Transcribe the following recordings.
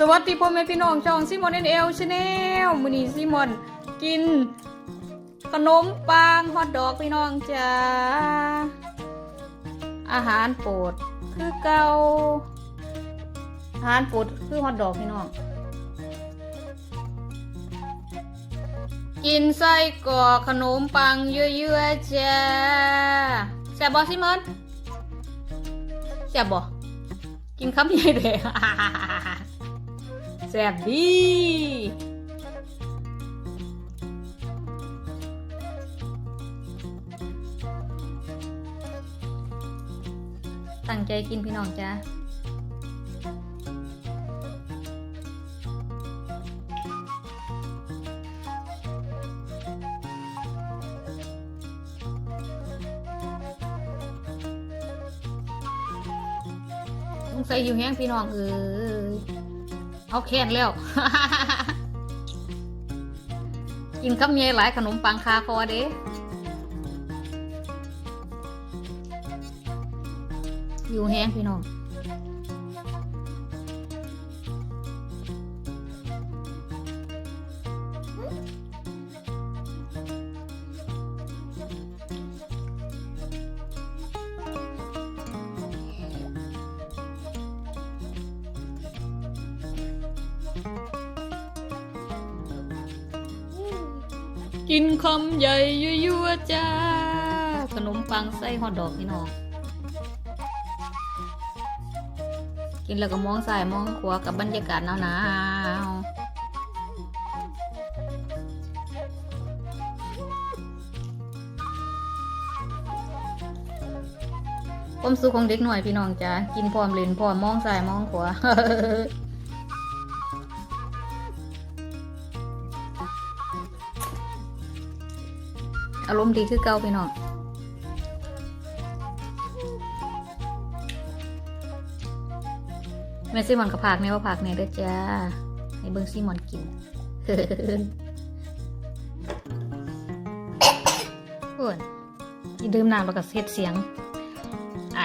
สวัสดีพ่อแม่พี่น้องช่องซิมอนเอ็นเอลชาแนลมือนี้ซิมอนกิน ขนมปังฮอทดอกพี่น้องจ้าอาหารโปรดคือเกาอาหารโปรดคือฮอทดอกพี่น้อง กินไส้กรอกขนมปังเยอะๆจ้าแซ่บบ่ซิมอนแซ่บบ่กินคำใหญ่เลย ซ่บดีตั้งใจกินพี่น้องจ้าต้องใส่หิวแห้งพี่น้องเอ้ย เขาแค้นแล้ว กินคำเยหลายขนมปังคาคอเด้อยู่แห้งพี่น้อง กินคำใหญ่ยั่วๆจ้า ขนมปังไส้ฮอทดอกพี่น้อง กินแล้วก็มองซ้ายมองขวากับบรรยากาศหนาวๆความสุขของเด็กหน่อยพี่น้องจ้ากินพร้อมเล่นพร้อมมองซ้ายมองขวา อารมณ์ดีคือเก่าพี่น้องแม่ซีมอนกับผักเนี่ยว่าผักเนี่ยเด้อจ้าให้เบิ้งซีมอนกินโอ้ยกินดื่มน้ำแล้วก็เสียดเสียง ไอ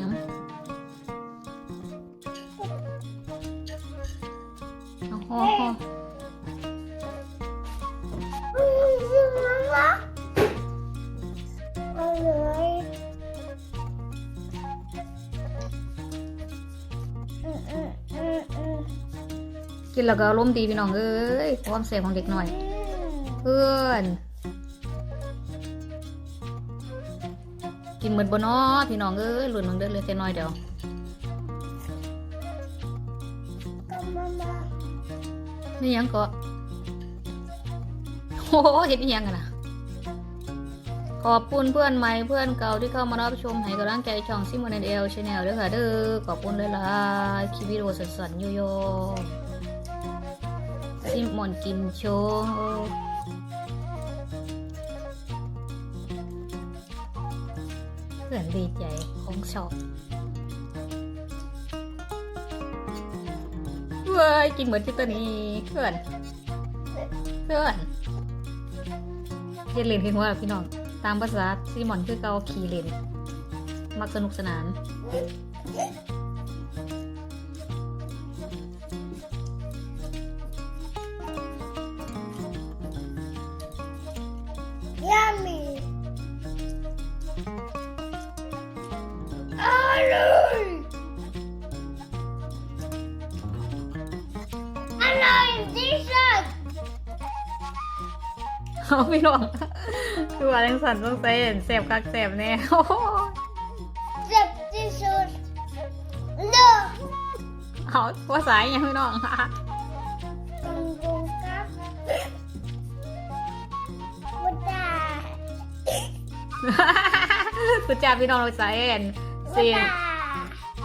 น้ำ กินแล้วก็อารมดีพี่น้องเอ้ยความเสียของเด็กหน่อย เพื่อน กินเหมือนบนอ้อพี่น้องเอ้ยหลุนมึงเด้อเลยแค่น้อยเดี๋ยวนี่ยังก็โอ้โหเห็นอีหยังกันนะขอบคุณเพื่อนใหม่เพื่อนเก่าที่เข้ามารับชมให้กำลังใจช่องซิมอนเอลชาแนลด้วยค่ะเด้อขอบคุณเลยล่ะคลิปวิดีโอสั้นๆโยๆ ซิมอนกินโชว์เพื่อนดีใจของชอบเว้ยกินเหมือนที่ตัวนี้เพื่อนเพื่อนเรียนเล่นเพียงว่าพี่น้อง ตามภาษาซิมอนคือเกาขี่เล่น มักสนุกสนาน เอาพี่น้องดูว่าจังสันต้องใส่เสบคักเสบแน่โอ้โหเจ็บที่สุดเลือกเอาภาษาอหยังพี่น้องตรงตรงครับบุตาสุจ้าพี่น้องเราใส่เอ็นบุสิตา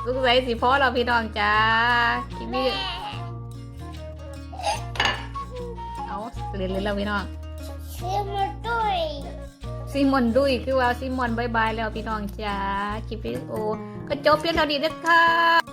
ลูกใส่สีพ่อเราพี่น้องจ้าคิมแม่มี่เอาเรียนเลยแล้วพี่น้อง ซิมอนดุยซิมอนดุยคือว่าซิมอนบายบายแล้วพี่น้องจ้าคลิปวิดีโอก็จบเพียงเท่านี้นะคะ